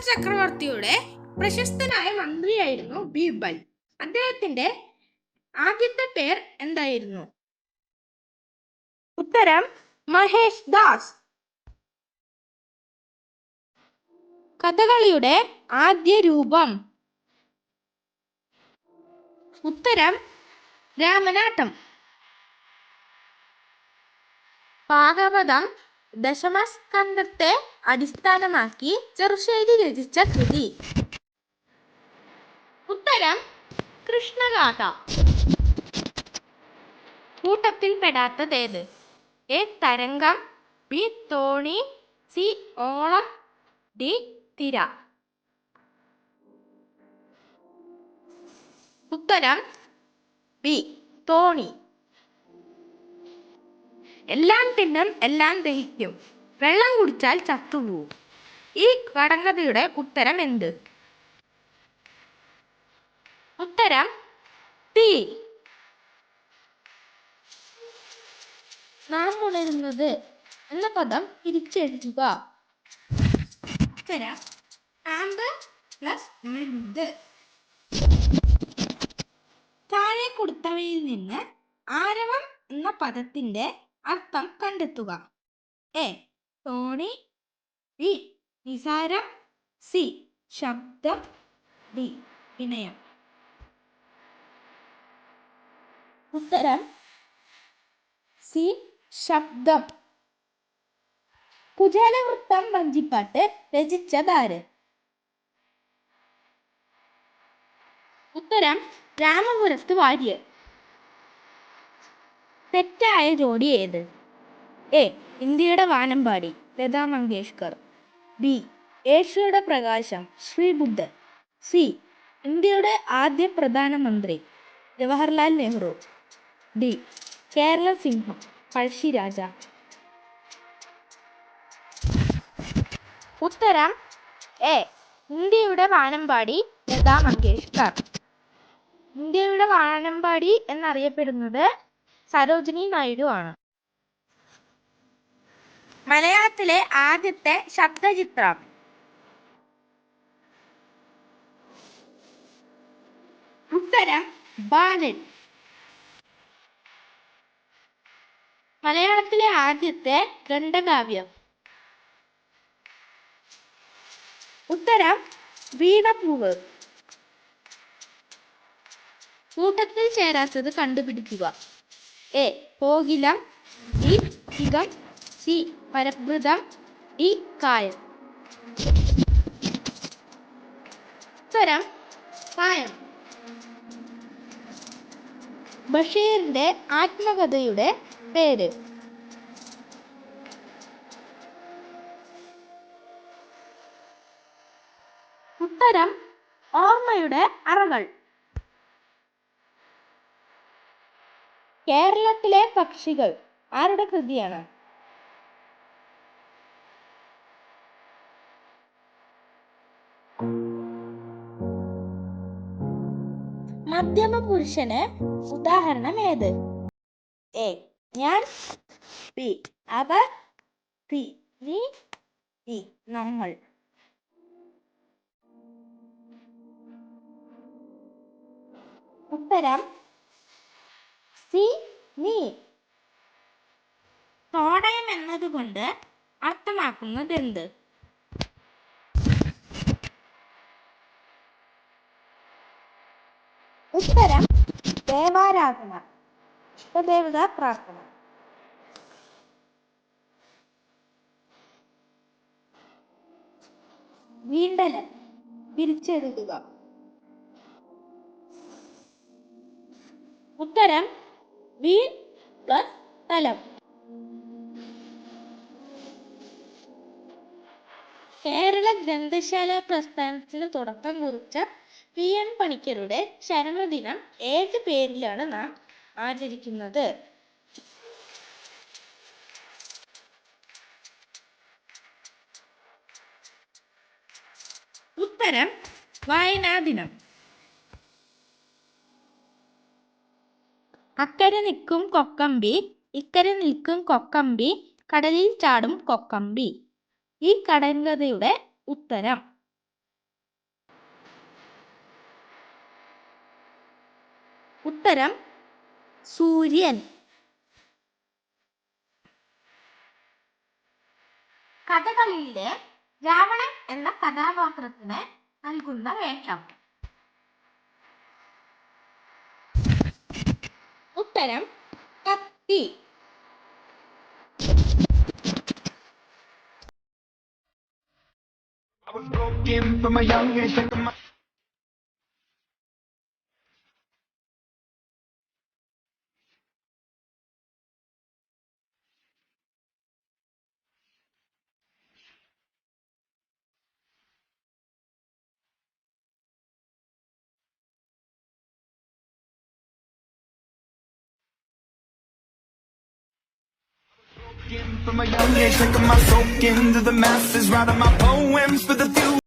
ചക്രവർത്തിയുടെ പ്രശസ്തനായ മന്ത്രിയായിരുന്നു ബീർബൽ അദ്ദേഹത്തിന്റെ ആദ്യത്തെ പേർ എന്തായിരുന്നു? ഉത്തരം മഹേഷ് ദാസ്. കഥകളിയുടെ ആദ്യ രൂപം. ഉത്തരം രാമനാട്ടം. ഭാഗവതം ദശമസ്കന്ധത്തെ അടിസ്ഥാനമാക്കി ചെറുശ്ശേരി രചിച്ച കൃതി. ഉത്തരം കൃഷ്ണഗാഥ. കൂട്ടത്തിൽപ്പെടാത്തതേത് എ തരംഗം ബി തോണി സി ഓളം ഡി തിര. ഉത്തരം ബി തോണി. എല്ലാം തിന്നും എല്ലാം ദഹിക്കും. വെള്ളം കുടിച്ചാൽ ചത്തുപോകും ഈ കടങ്കഥയുടെ ഉത്തരം എന്ത്? ഉത്തരം തീ. നാം ഉണരുന്നത് എന്ന പദം തിരിച്ചെഴുതുക. ഉത്തരം ആമ്പ് പ്ലസ് ഉണരുന്നത്. താഴെ കൊടുത്തവയിൽ നിന്ന് ആരവം എന്ന പദത്തിന്റെ അർത്ഥം കണ്ടെത്തുക. എ. തോണി. ബി. നിസാരം. സി. ശബ്ദം. ഡി. വിനയം. ഉത്തരം സി. ശബ്ദം. കുജാലവൃത്തം വഞ്ചിപ്പാട്ട് രചിച്ചതാര്? ഉത്തരം രാമപുരത്ത് വാര്യർ. തെറ്റായ ജോഡി ഏത്? എ. ഇന്ത്യയുടെ വാനമ്പാടി ലതാ മങ്കേഷ്കർ. ബി. ഏഷ്യയുടെ പ്രകാശം ശ്രീ ബുദ്ധ സി. ഇന്ത്യയുടെ ആദ്യ പ്രധാനമന്ത്രി ജവഹർലാൽ നെഹ്റു. ഡി. കേരള സിംഹം പഴശ്ശിരാജ ഉത്തരം എ. ഇന്ത്യയുടെ വാനമ്പാടി ലതാ മങ്കേഷ്കർ. ഇന്ത്യയുടെ വാനമ്പാടി എന്നറിയപ്പെടുന്നത് സരോജിനി നായിഡു ആണ്. മലയാളത്തിലെ ആദ്യത്തെ ശബ്ദചിത്രം. ഉത്തരം ബാലൻ. മലയാളത്തിലെ ആദ്യത്തെ ഖണ്ഡകാവ്യം. ഉത്തരം വീണപ്പൂവ് കൂട്ടത്തിൽ ചേരാത്തത് കണ്ടുപിടിക്കുക. എ കോകിലം ഇ ഇകം സി പരഭൃതം ഇ കായം. ഉത്തരം കായം. ബഷീറിന്റെ ആത്മകഥയുടെ പേര്. ഉത്തരം ഓർമ്മയുടെ അറകൾ. കേരളത്തിലെ പക്ഷികൾ ആരുടെ കൃതിയാണ്? മധ്യമ പുരുഷന് ഉദാഹരണം ഏത്? എ. ഞാൻ ബി. അവർ സി. നീ ഡി നമ്മൾ. ഉത്തരം സി നീ. തോടയം എന്നതുകൊണ്ട് അർത്ഥമാക്കുന്നത് എന്ത് ഉത്തരം ദേവാരാധന. ഇഷ്ടദേവത പ്രാർത്ഥന. വീണ്ടൽ വിരിച്ചെടുക്കുക ഉത്തരം വീൺ പ്ലസ് തലം. കേരള ഗ്രന്ഥശാല പ്രസ്ഥാനത്തിന് തുടക്കം കുറിച്ച പി എൻ പണിക്കരുടെ ശരണദിനം ഏത് പേരിലാണ് നാം ആചരിക്കുന്നത്? ഉത്തരം വായനാ ദിനം. അക്കരെ നിൽക്കും കൊക്കമ്പി ഇക്കരെ നിൽക്കും കൊക്കമ്പി കടലിൽ ചാടും കൊക്കമ്പി. ഈ കടങ്കഥയുടെ ഉത്തരം. ഉത്തരം സൂര്യൻ. കഥകളിയിലെ രാവണൻ എന്ന കഥാപാത്രത്തിന് നൽകുന്ന വേഷം. ഉത്തരം കത്തി I was broken from a young age. From a young age, taking my soak into the masses, writing my poems for the few.